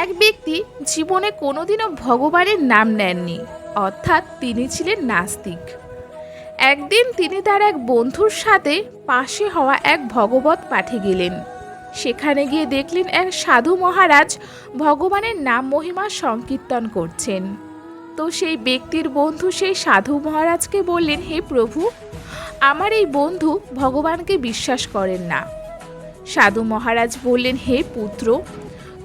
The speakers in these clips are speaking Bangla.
এক ব্যক্তি জীবনে কোনোদিনও ভগবানের নাম নেননি, অর্থাৎ তিনি ছিলেন নাস্তিক। একদিন তিনি তার এক বন্ধুর সাথে পাশে হওয়া এক ভগবত পাঠে গেলেন। সেখানে গিয়ে দেখলেন এক সাধু মহারাজ ভগবানের নাম মহিমা সংকীর্তন করছেন। তো সেই ব্যক্তির বন্ধু সেই সাধু মহারাজকে বললেন, হে প্রভু, আমার এই বন্ধু ভগবানকে বিশ্বাস করেন না। সাধু মহারাজ বললেন, হে পুত্র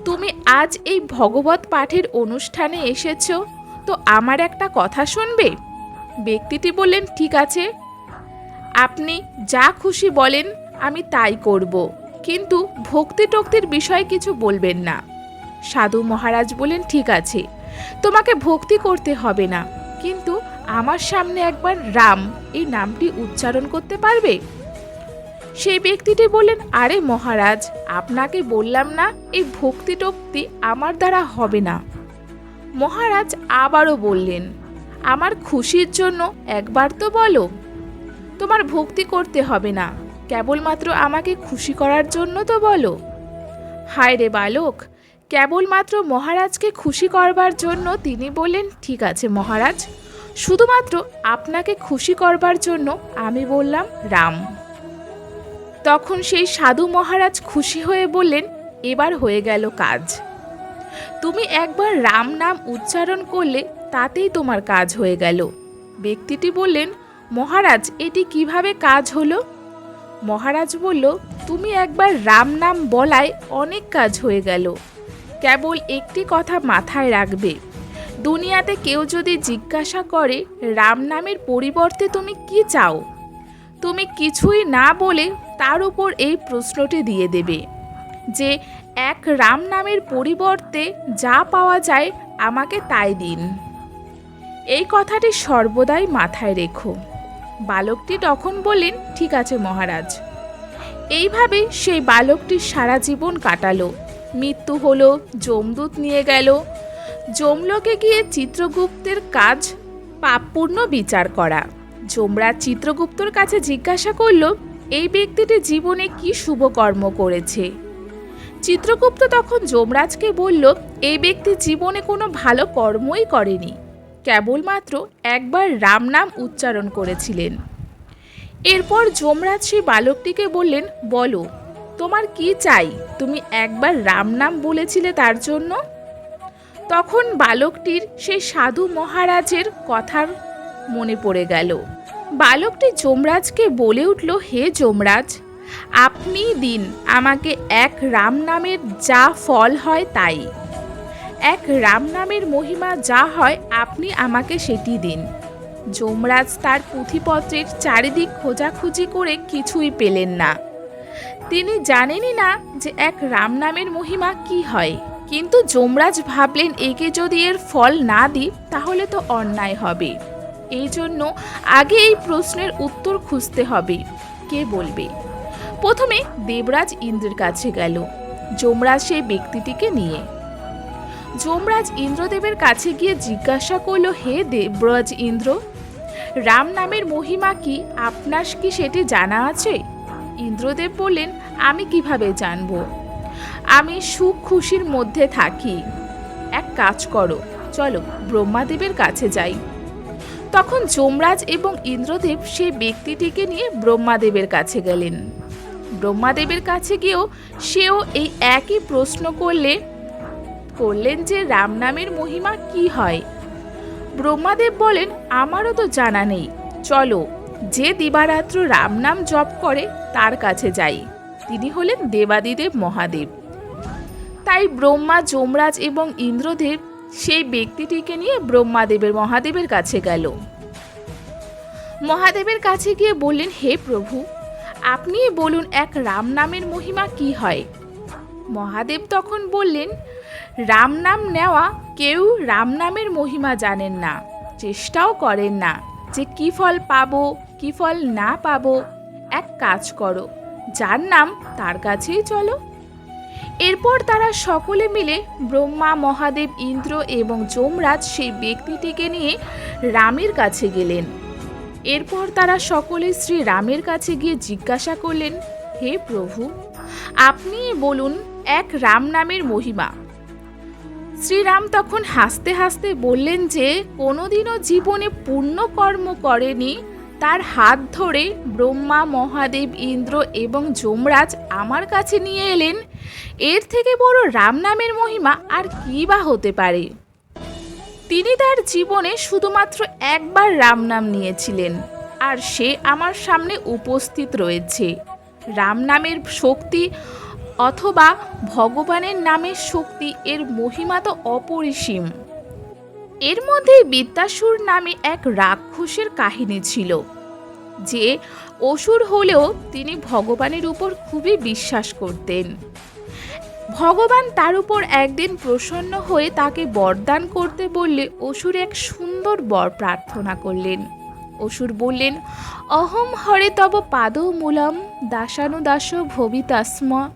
তুমি আজ এই ভগবত পাঠের অনুষ্ঠানে এসেছ, তো আমার একটা কথা শুনবে? ব্যক্তিটি বললেন, ঠিক আছে। আপনি যা খুশি বলেন, আমি তাই করব। কিন্তু ভক্তি টক্তির বিষয়ে কিছু বলবেন না। সাধু মহারাজ বলেন ঠিক আছে। তোমাকে ভক্তি করতে হবে না। কিন্তু আমার সামনে একবার রাম এই নামটি উচ্চারণ করতে পারবে? সেই ব্যক্তিটি বললেন, আরে মহারাজ, আপনাকে বললাম না, এই ভক্তি টক্তি আমার দ্বারা হবে না। মহারাজ আবারও বললেন, আমার খুশির জন্য একবার তো বলো, তোমার ভক্তি করতে হবে না, কেবলমাত্র আমাকে খুশি করার জন্য তো বলো। হায় রে বালক, কেবলমাত্র মহারাজকে খুশি করবার জন্য তিনি বললেন, ঠিক আছে মহারাজ, শুধুমাত্র আপনাকে খুশি করবার জন্য আমি বললাম, রাম। তখন সেই সাধু মহারাজ খুশি হয়ে বললেন, এবার হয়ে গেল কাজ। তুমি একবার রাম নাম উচ্চারণ করলে তাতেই তোমার কাজ হয়ে গেল। ব্যক্তিটি বললেন, মহারাজ, এটি কীভাবে কাজ হলো? মহারাজ বলল, তুমি একবার রাম নাম বলায় অনেক কাজ হয়ে গেল। কেবল একটি কথা মাথায় রাখবে। দুনিয়াতে কেউ যদি জিজ্ঞাসা করে, রাম নামের পরিবর্তে তুমি কি চাও? তুমি কিছুই না বলে তার উপর এই প্রশ্নটি দিয়ে দেবে যে, এক রাম নামের পরিবর্তে যা পাওয়া যায় আমাকে তাই দিন। এই কথাটি সর্বদাই মাথায় রেখো। বালকটি তখন বললেন, ঠিক আছে মহারাজ। এইভাবে সেই বালকটি সারা জীবন কাটালো। মৃত্যু হলো, যমদূত নিয়ে গেল। যমলোকে গিয়ে চিত্রগুপ্তের কাজ পাপপূর্ণ বিচার করা। যমরাজ চিত্রগুপ্তর কাছে জিজ্ঞাসা করল এই ব্যক্তিটি জীবনে কি শুভ কর্ম করেছে? চিত্রগুপ্ত তখন যমরাজকে বলল, এই ব্যক্তি জীবনে কোনো ভালো কর্মই করেনি। কেবলমাত্র একবার রাম নাম উচ্চারণ করেছিলেন। এরপর যমরাজ সেই বালকটিকে বললেন, বলো, তোমার কি চাই? তুমি একবার রাম নাম বলেছিলে তার জন্য? তখন বালকটির সেই সাধু মহারাজের কথার মনে পড়ে গেল। বালকটি যমরাজকে বলে উঠল, হে যমরাজ, আপনি দিন আমাকে এক রাম নামের যা ফল হয় তাই। এক রাম নামের মহিমা যা হয়, আপনি আমাকে সেটি দিন। যমরাজ তার পুঁথিপত্রের চারিদিক খোঁজাখুঁজি করে কিছুই পেলেন না। তিনি জানেনই না যে এক রাম নামের মহিমা কি হয়। কিন্তু যমরাজ ভাবলেন, একে যদি এর ফল না দিই, তাহলে তো অন্যায় হবে। এই জন্য আগে এই প্রশ্নের উত্তর খুঁজতে হবে। কে বলবে? প্রথমে দেবরাজ ইন্দ্রের কাছে গেল, যমরাজ সেই ব্যক্তিটিকে নিয়ে। যমরাজ ইন্দ্রদেবের কাছে গিয়ে জিজ্ঞাসা করল, হে দেবরাজ ইন্দ্র, রাম নামের মহিমা কি? আপনার কি সেটি জানা আছে? ইন্দ্রদেব বললেন, আমি কীভাবে জানব? আমি সুখ খুশির মধ্যে থাকি। এক কাজ করো, চলো ব্রহ্মাদেবের কাছে যাই। তখন যমরাজ এবং ইন্দ্রদেব সেই ব্যক্তিটিকে নিয়ে ব্রহ্মাদেবের কাছে গেলেন। ব্রহ্মাদেবের কাছে গিয়েও সেও এই একই প্রশ্ন করলে, করলেন যে রাম নামের মহিমা কি হয়? ব্রহ্মাদেব বলেন, আমারও তো জানা নেই। চলো, যে দিবারাত্র রাম নাম জপ করে তার কাছে যাই। তিনি হলেন দেবাদিদেব মহাদেব। তাই ব্রহ্মা, যমরাজ এবং ইন্দ্রদেব সেই ব্যক্তিটিকে নিয়ে ব্রহ্মাদেবের মহাদেবের কাছে গেল। মহাদেবের কাছে গিয়ে বললেন, হে প্রভু, আপনি বলুন, এক রাম নামের মহিমা কি হয়? মহাদেব তখন বললেন, রাম নাম নেওয়া কেউ রাম নামের মহিমা জানেন না, চেষ্টাও করেন না যে কি ফল পাবো, কি ফল না পাবো। এক কাজ করো, যার নাম তার কাছেই চলো এরপর তারা সকলে মিলে ব্রহ্মা, মহাদেব, ইন্দ্র এবং যমরাজ সেই ব্যক্তিটিকে নিয়ে রামের কাছে গেলেন। এরপর তারা সকলে শ্রী রামের কাছে গিয়ে জিজ্ঞাসা করলেন, হে প্রভু, আপনি বলুন, এক রাম নামের মহিমা? শ্রীরাম তখন হাসতে হাসতে বললেন যে, কোনোদিনও জীবনে পূর্ণ কর্ম করেনি তার হাত ধরে ব্রহ্মা, মহাদেব, ইন্দ্র এবং যমরাজ আমার কাছে নিয়ে এলেন। এর থেকে বড় রাম নামের মহিমা আর কী বা হতে পারে? তিনি তার জীবনে শুধুমাত্র একবার রাম নাম নিয়েছিলেন আর সে আমার সামনে উপস্থিত রয়েছে। রাম নামের শক্তি অথবা ভগবানের নামের শক্তি এর মহিমা তো অপরিসীম। এর মধ্যে বিদ্যাসুর নামে এক রাক্ষসের কাহিনী ছিল, যে অসুর হলেও তিনি ভগবানের উপর খুবই বিশ্বাস করতেন। ভগবান তার উপর একদিন প্রসন্ন হয়ে তাকে বরদান করতে বললে অসুর এক সুন্দর বর প্রার্থনা করলেন। অসুর বললেন, অহম হরে তব পাদ মূলম দাসানুদাস ভবিতাস্ম,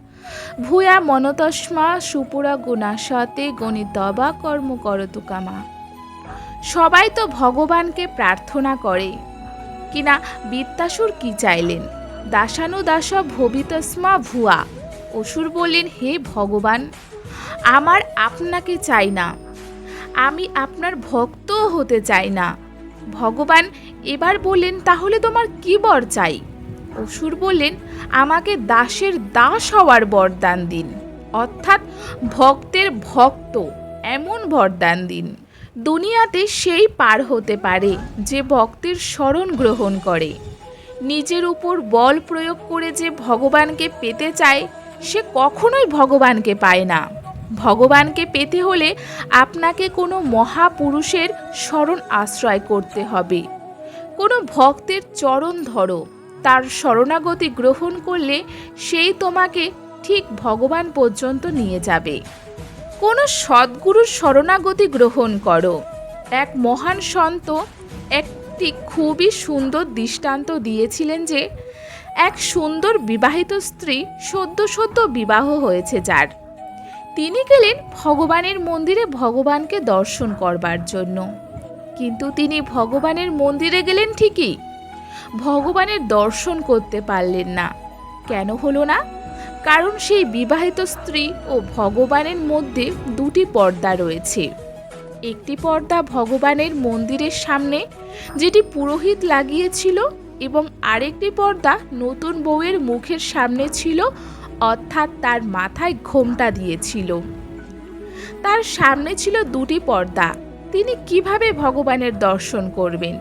ভূয়া মনতস্মা সুপুরা গুণাসতে গণিতবা কর্ম করতু কামা। সবাই তো ভগবানকে প্রার্থনা করে। কিনা বিত্তাসুর কি চাইলেন? দাসানুদাস ভবিতস্মা ভুয়া। অসুর বললেন, হে ভগবান, আমার আপনাকে চাই না। আমি আপনার ভক্তও হতে চাই না। ভগবান এবার বললেন, তাহলে তোমার কি বর চাই? অসুর বললেন, আমাকে দাসের দাস হওয়ার বরদান দিন। অর্থাৎ ভক্তের ভক্ত, এমন বরদান দিন। দুনিয়াতে সেই পার হতে পারে যে ভক্তের স্মরণ গ্রহণ করে। নিজের উপর বল প্রয়োগ করে যে ভগবানকে পেতে চায়, সে কখনোই ভগবানকে পায় না। ভগবানকে পেতে হলে আপনাকে কোনো মহাপুরুষের স্মরণ আশ্রয় করতে হবে। কোনো ভক্তের চরণ ধরো, তার শরণাগতি গ্রহণ করলে সেই তোমাকে ঠিক ভগবান পর্যন্ত নিয়ে যাবে। কোনো সদ্গুরুর শরণাগতি গ্রহণ করো। এক মহান সন্ত একটি খুবই সুন্দর দৃষ্টান্ত দিয়েছিলেন যে, এক সুন্দর বিবাহিত স্ত্রী সদ্য সদ্য বিবাহ হয়েছে যার। তিনি গেলেন ভগবানের মন্দিরে ভগবানকে দর্শন করবার জন্য। কিন্তু তিনি ভগবানের মন্দিরে গেলেন ঠিকই। ভগবানের দর্শন করতে পারলেন না। কেন হলো না? কারণ সেই বিবাহিত স্ত্রী ও ভগবানের মধ্যে দুটি পর্দা রয়েছে। একটি পর্দা ভগবানের মন্দিরের সামনে, যেটি পুরোহিত লাগিয়েছিল, এবং আরেকটি পর্দা নতুন বউয়ের মুখের সামনে ছিল, অর্থাৎ তার মাথায় ঘোমটা দিয়েছিল। তার সামনে ছিল দুটি পর্দা। তিনি কীভাবে ভগবানের দর্শন করবেন?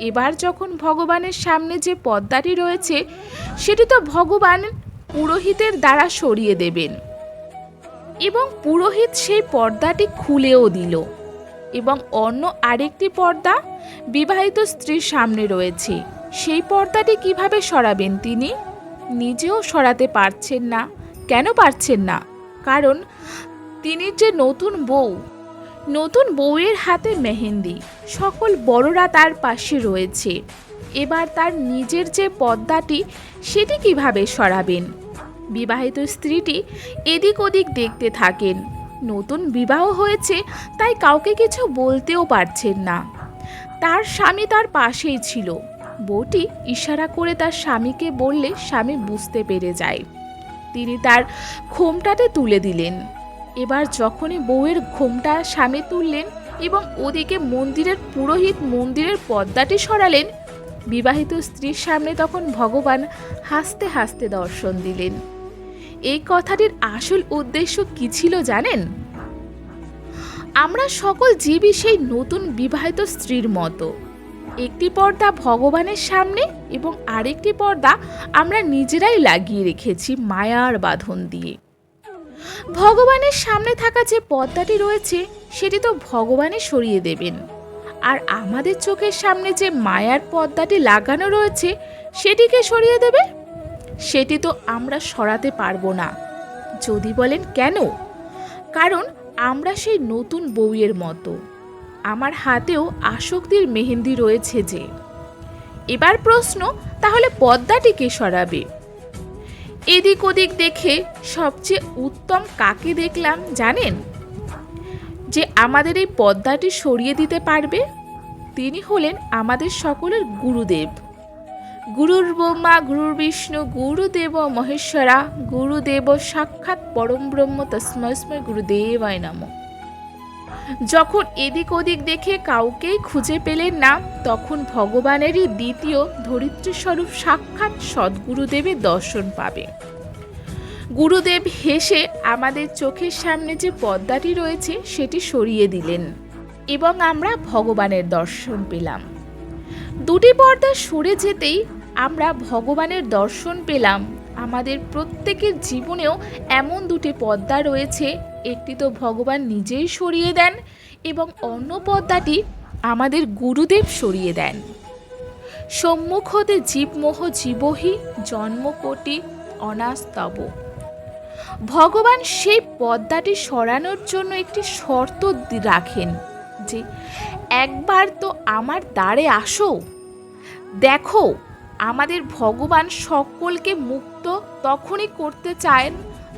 এবার যখন ভগবানের সামনে যে পর্দাটি রয়েছে, সেটি তো ভগবান পুরোহিতের দ্বারা সরিয়ে দেবেন। এবং পুরোহিত সেই পর্দাটি খুলেও দিল এবং অন্য আরেকটি পর্দা, বিবাহিত স্ত্রীর সামনে রয়েছে। সেই পর্দাটি কীভাবে সরাবেন তিনি? নিজেও সরাতে পারছেন না। কেন পারছেন না? কারণ তিনি যে নতুন বউ নতুন বউয়ের হাতে মেহেন্দি। সকল বড়রা তার পাশে রয়েছে। এবার তার নিজের যে পদ্মাটি, সেটি কীভাবে সরাবেন? বিবাহিত স্ত্রীটি এদিক ওদিক দেখতে থাকেন। নতুন বিবাহ হয়েছে, তাই কাউকে কিছু বলতেও পারছেন না। তার স্বামী তার পাশেই ছিল। বউটি ইশারা করে তার স্বামীকে বললে স্বামী বুঝতে পেরে যায়। তিনি তার খোমটাতে তুলে দিলেন। এবার যখনই বউয়ের ঘোমটা সামনে তুললেন এবং ওদিকে মন্দিরের পুরোহিত মন্দিরের পর্দাটি সরালেন, বিবাহিত স্ত্রীর সামনে তখন ভগবান হাসতে হাসতে দর্শন দিলেন। এই কথাটির আসল উদ্দেশ্য কি ছিল জানেন? আমরা সকল জীবই সেই নতুন বিবাহিত স্ত্রীর মতো। একটি পর্দা ভগবানের সামনে এবং আরেকটি পর্দা আমরা নিজেরাই লাগিয়ে রেখেছি মায়ার বাঁধন দিয়ে। ভগবানের সামনে থাকা যে পদ্মাটি রয়েছে, সেটি তো ভগবানই সরিয়ে দেবেন। আর আমাদের চোখের সামনে যে মায়ার পর্দাটি লাগানো রয়েছে, সেটিকে সরিয়ে দেবে? সেটি তো আমরা সরাতে পারব না। যদি বলেন কেন? কারণ আমরা সেই নতুন বউয়ের মতো। আমার হাতেও আসক্তির মেহেন্দি রয়েছে যে। এবার প্রশ্ন, তাহলে পর্দাটিকে সরাবে? এদিক ওদিক দেখে সবচেয়ে উত্তম কাকে দেখলাম জানেন? যে আমাদের এই পদ্মাটি সরিয়ে দিতে পারবে, তিনি হলেন আমাদের সকলের গুরুদেব। গুরুর ব্রহ্মা গুরুর বিষ্ণু, গুরুদেব মহেশ্বরা, গুরুদেব সাক্ষাৎ পরম ব্রহ্ম তস্মস্ময় গুরুদেবায় নম। যখন এদিক ওদিক দেখে কাউকেই খুঁজে পেলেন না, তখন ভগবানেরই দ্বিতীয় ধরিত্রী স্বরূপ সাক্ষাৎ সদ্গুরুদেবের দর্শন পাবে। গুরুদেব হেসে আমাদের চোখের সামনে যে পর্দাটি রয়েছে, সেটি সরিয়ে দিলেন এবং আমরা ভগবানের দর্শন পেলাম। দুটি পর্দা সরে যেতেই আমরা ভগবানের দর্শন পেলাম আমাদের প্রত্যেকের জীবনেও এমন দুটি পদ্মা রয়েছে, একটি তো ভগবান নিজেই সরিয়ে দেন এবং অন্য পর্দাটি আমাদের গুরুদেব সরিয়ে দেন। সম্মুখ হতে জীবমোহ জীবহি জন্মকোটি অনাস্তব। ভগবান সেই পদ্মাটি সরানোর জন্য একটি শর্ত রাখেন যে, একবার তো আমার দ্বারে আসো। দেখো, আমাদের ভগবান সকলকে মুক্ত তখনই করতে চান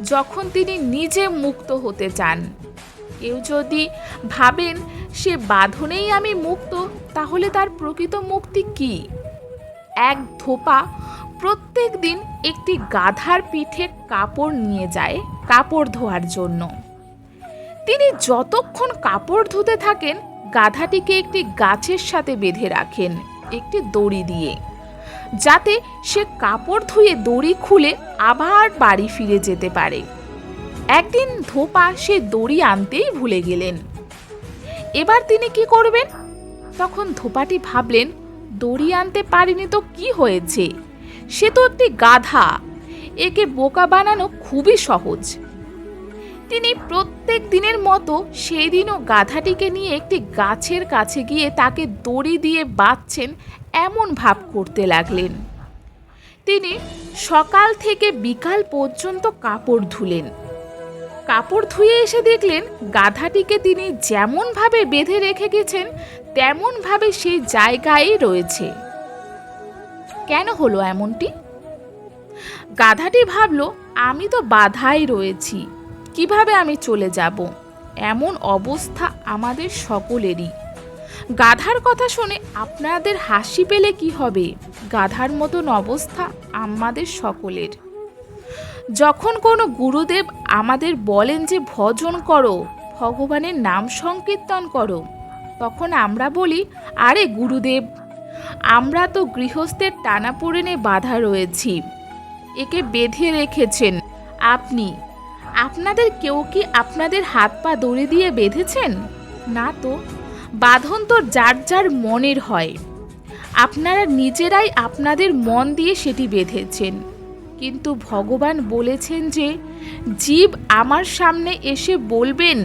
যখন তিনি নিজে মুক্ত হতে চান। কেউ যদি ভাবেন, সে বাঁধনেই আমি মুক্ত তাহলে তার প্রকৃত মুক্তি কি? এক ধোপা প্রত্যেক দিন একটি গাধার পিঠে কাপড় নিয়ে যায় কাপড় ধোয়ার জন্য। তিনি যতক্ষণ কাপড় ধুতে থাকেন, গাধাটিকে একটি গাছের সাথে বেঁধে রাখেন, একটি দড়ি দিয়ে। যাতে সে কাপড় ধুয়ে দড়ি খুলে আবার বাড়ি ফিরে যেতে পারে। একদিন ধোপা সে দড়ি আনতেই ভুলে গেলেন। এবার তিনি কি করবেন? তখন ধোপাটি ভাবলেন, দড়ি আনতে পারিনি তো কি হয়েছে? সে তো একটি গাধা। একে বোকা বানানো খুবই সহজ। তিনি প্রত্যেক দিনের মতো সেই দিনও গাধাটিকে নিয়ে একটি গাছের কাছে গিয়ে তাকে দড়ি দিয়ে বাঁধছেন এমন ভাব করতে লাগলেন। তিনি সকাল থেকে বিকাল পর্যন্ত কাপড় ধুলেন। কাপড় ধুয়ে এসে দেখলেন গাধাটিকে তিনি যেমনভাবে বেঁধে রেখে গেছেন, তেমনভাবে সেই জায়গায় রয়েছে। কেন হলো এমনটি? গাধাটি ভাবল, আমি তো বাধাই রয়েছি। কীভাবে আমি চলে যাব? এমন অবস্থা আমাদের সকলেরই। গাধার কথা শুনে আপনাদের হাসি পেলে কি হবে? গাধার মতন অবস্থা আমাদের সকলের। যখন কোনো গুরুদেব আমাদের বলেন যে ভজন করো, ভগবানের নাম সংকীর্তন করো, তখন আমরা বলি, আরে গুরুদেব, আমরা তো গৃহস্থের টানাপোড়েনে বাধা রয়েছি। একে বেঁধে রেখেছেন। আপনি, আপনাদের কেউ কি আপনাদের হাত পা দড়ি দিয়ে বেঁধেছেন? না তো বাঁধন তো যার যার মনের হয়। আপনারা নিজেরাই আপনাদের মন দিয়ে সেটি বেঁধেছেন। কিন্তু ভগবান বলেছেন যে, জীব আমার সামনে এসে বলবেন,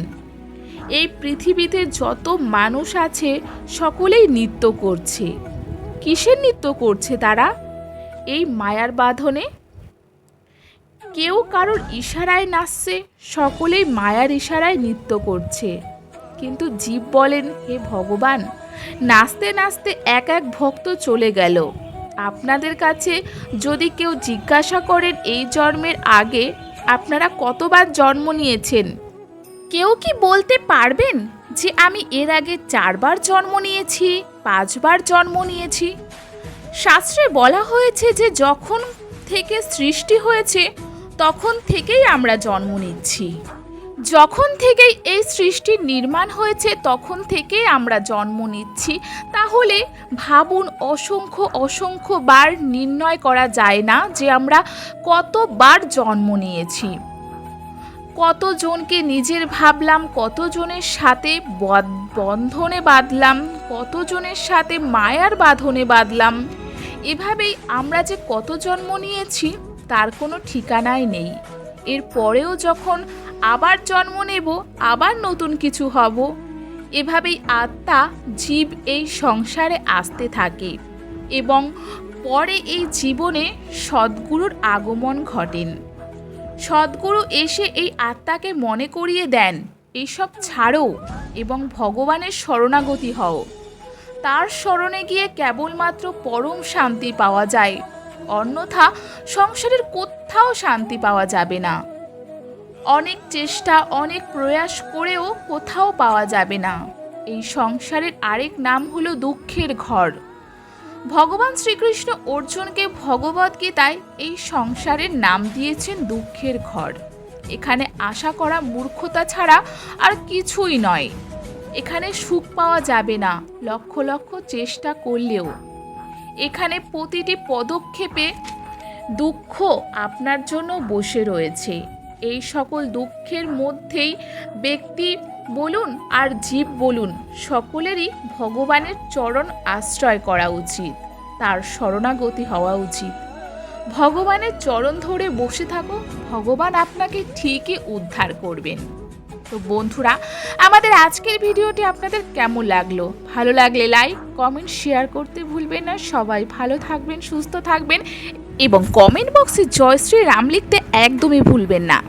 এই পৃথিবীতে যত মানুষ আছে, সকলেই নৃত্য করছে। কিসের নৃত্য করছে তারা? এই মায়ার বাঁধনে? কেউ কারোর ইশারায় নাচছে, সকলেই মায়ার ইশারায় নৃত্য করছে। কিন্তু জীব বলেন, হে ভগবান, নাচতে নাচতে এক এক ভক্ত চলে গেল। আপনাদের কাছে যদি কেউ জিজ্ঞাসা করেন এই জন্মের আগে, আপনারা কতবার জন্ম নিয়েছেন? কেউ কি বলতে পারবেন যে আমি এর আগে চারবার জন্ম নিয়েছি, পাঁচবার জন্ম নিয়েছি? শাস্ত্রে বলা হয়েছে যে যখন থেকে সৃষ্টি হয়েছে, তখন থেকেই আমরা জন্ম নিচ্ছি। যখন থেকেই এই সৃষ্টির নির্মাণ হয়েছে, তখন থেকেই আমরা জন্ম নিচ্ছি। তাহলে ভাবুন, অসংখ্য অসংখ্য বার নির্ণয় করা যায় না যে আমরা কতবার জন্ম নিয়েছি। কতজনকে নিজের ভাবলাম, কতজনের সাথে বন্ধনে বাঁধলাম, কতজনের সাথে মায়ার বাঁধনে বাঁধলাম। এভাবেই আমরা যে কত জন্ম নিয়েছি, তার কোনো ঠিকানাই নেই। এর পরেও যখন আবার জন্ম নেব, আবার নতুন কিছু হব। এভাবেই আত্মা জীব এই সংসারে আসতে থাকে এবং পরে এই জীবনে সদ্গুরুর আগমন ঘটেন। সদ্গুরু এসে এই আত্মাকে মনে করিয়ে দেন এইসব ছাড়ো এবং ভগবানের শরণাগতি হও। তার স্মরণে গিয়ে কেবলমাত্র পরম শান্তি পাওয়া যায়, অন্যথা সংসারের কোথাও শান্তি পাওয়া যাবে না। অনেক চেষ্টা, অনেক প্রয়াস করেও কোথাও পাওয়া যাবে না। এই সংসারের আরেক নাম হলো দুঃখের ঘর। ভগবান শ্রীকৃষ্ণ অর্জুনকে ভগবদ্গীতায় এই সংসারের নাম দিয়েছেন দুঃখের ঘর। এখানে আশা করা মূর্খতা ছাড়া আর কিছুই নয়। এখানে সুখ পাওয়া যাবে না, লক্ষ লক্ষ চেষ্টা করলেও। এখানে প্রতিটি পদক্ষেপে দুঃখ আপনার জন্য বসে রয়েছে। এই সকল দুঃখের মধ্যেই ব্যক্তি বলুন আর জীব বলুন, সকলেরই ভগবানের চরণ আশ্রয় করা উচিত, তার শরণাগতি হওয়া উচিত। ভগবানের চরণ ধরে বসে থাকো ভগবান আপনাকে ঠিকই উদ্ধার করবেন। তো বন্ধুরা, আমাদের আজকের ভিডিওটি আপনাদের কেমন লাগল? ভালো লাগলে লাইক কমেন্ট শেয়ার করতে ভুলবেন না। সবাই ভালো থাকবেন, সুস্থ থাকবেন এবং কমেন্ট বক্সে জয়শ্রী রাম লিখতে একদমই ভুলবেন না।